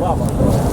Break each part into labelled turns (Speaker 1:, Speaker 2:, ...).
Speaker 1: Шутка,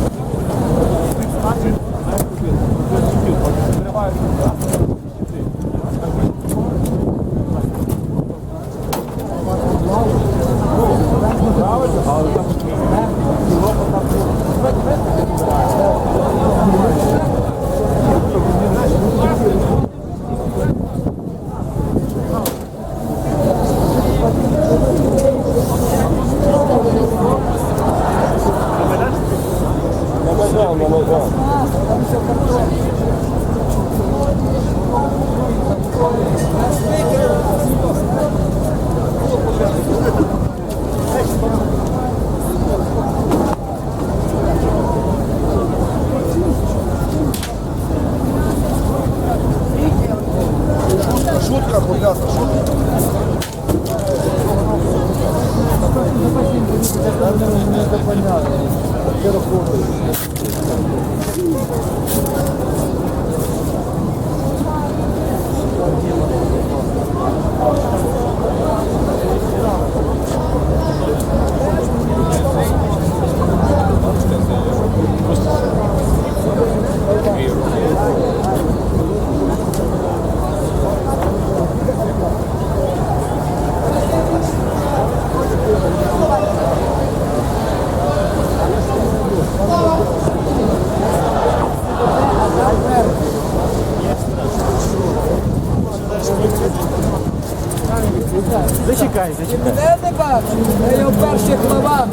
Speaker 2: Зачекай, зачекай.
Speaker 3: Мене не бачиш, я в перших лавах.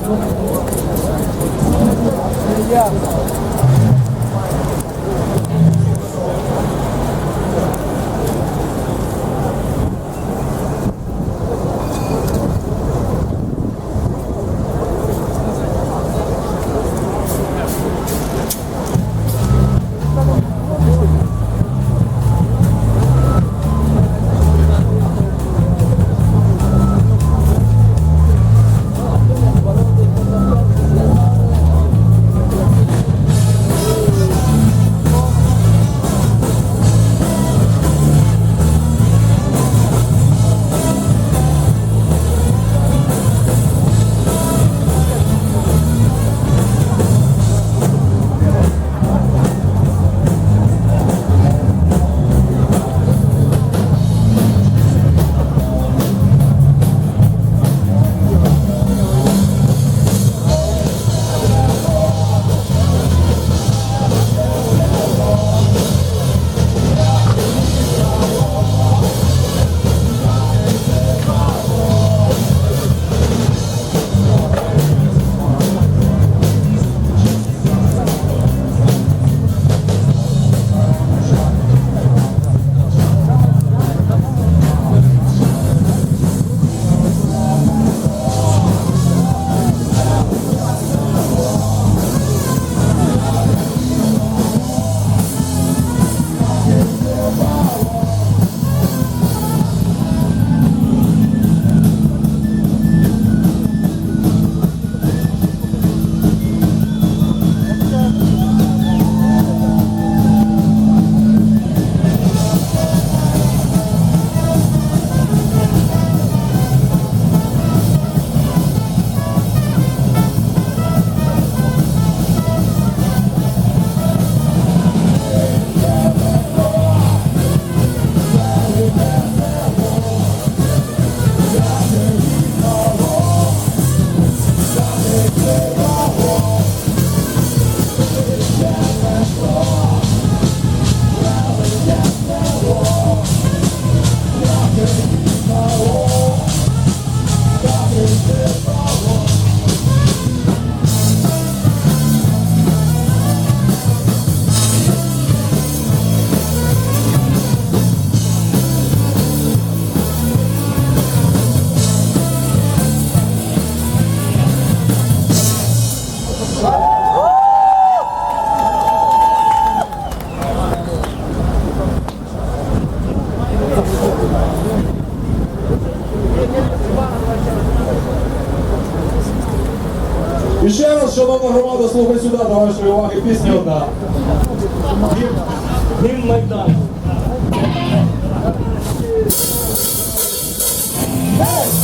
Speaker 4: І ще раз, шановна громада, слухай сюди, до вашої уваги пісня одна. Гімн- Майдан. Майдану.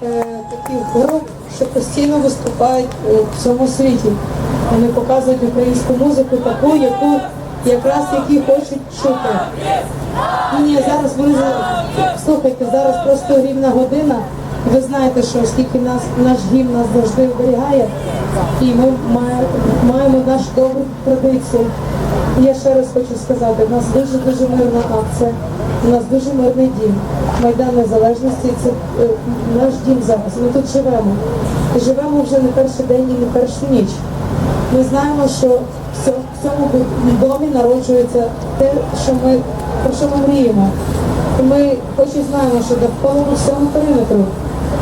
Speaker 2: Таких груп, що постійно виступають е, в цьому світі. Вони показують українську музику таку, яку якраз які хочуть чути. Ні, ні, зараз ви слухайте, зараз просто рівна година. Ви знаєте, що оскільки нас наш гімн нас завжди оберігає, і ми має- маємо нашу добру традицію. Я ще раз хочу сказати, у нас дуже дуже мирна акція, у нас дуже мирний дім. Майдан Незалежності це е, наш дім зараз. Ми тут живемо. І живемо вже не перший день і не першу ніч. Ми знаємо, що в цьому- домі народжується те, що ми про що ми мріємо. І ми хоч і знаємо, що довкола всьому периметру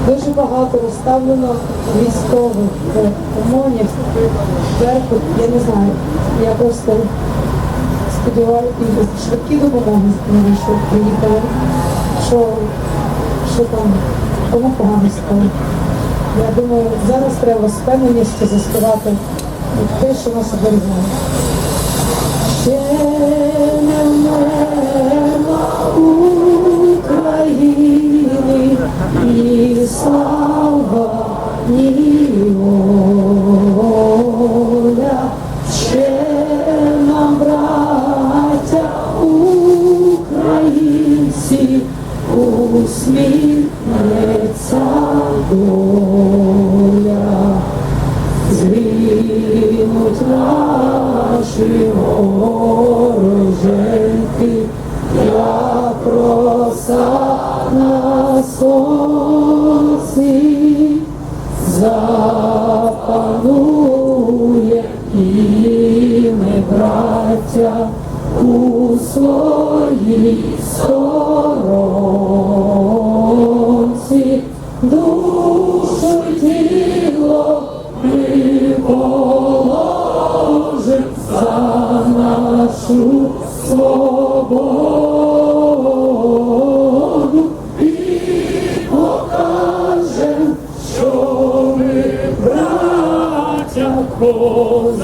Speaker 2: дуже багато розставлено військових, е, ОМОНів, верху, я не знаю. Я просто сподіваюся, і швидкі допомоги знаю, що приїхали, що, що там, кому погано стало. Я думаю, зараз треба з заспівати те, що нас оберігає. Згинуть наші вороженьки, я проса на сонці,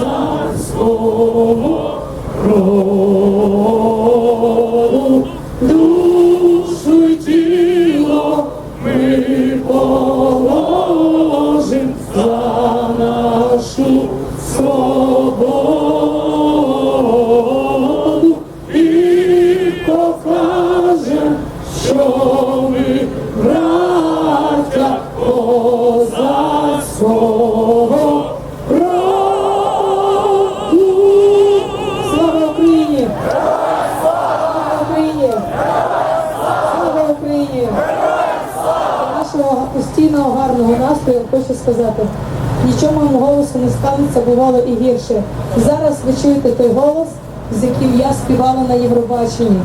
Speaker 2: козацького роду. Бувало і гірше. Зараз ви чуєте той голос, з яким я співала на Євробаченні.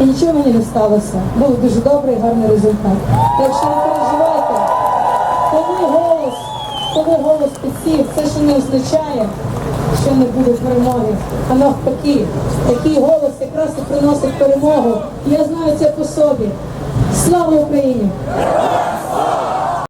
Speaker 2: І нічого мені не сталося. Був дуже добрий, гарний результат. Так що не переживайте, коли голос, коли голос підсів, це ще не означає, що не буде перемоги. А навпаки, такий голос якраз і приносить перемогу. Я знаю це по собі. Слава Україні!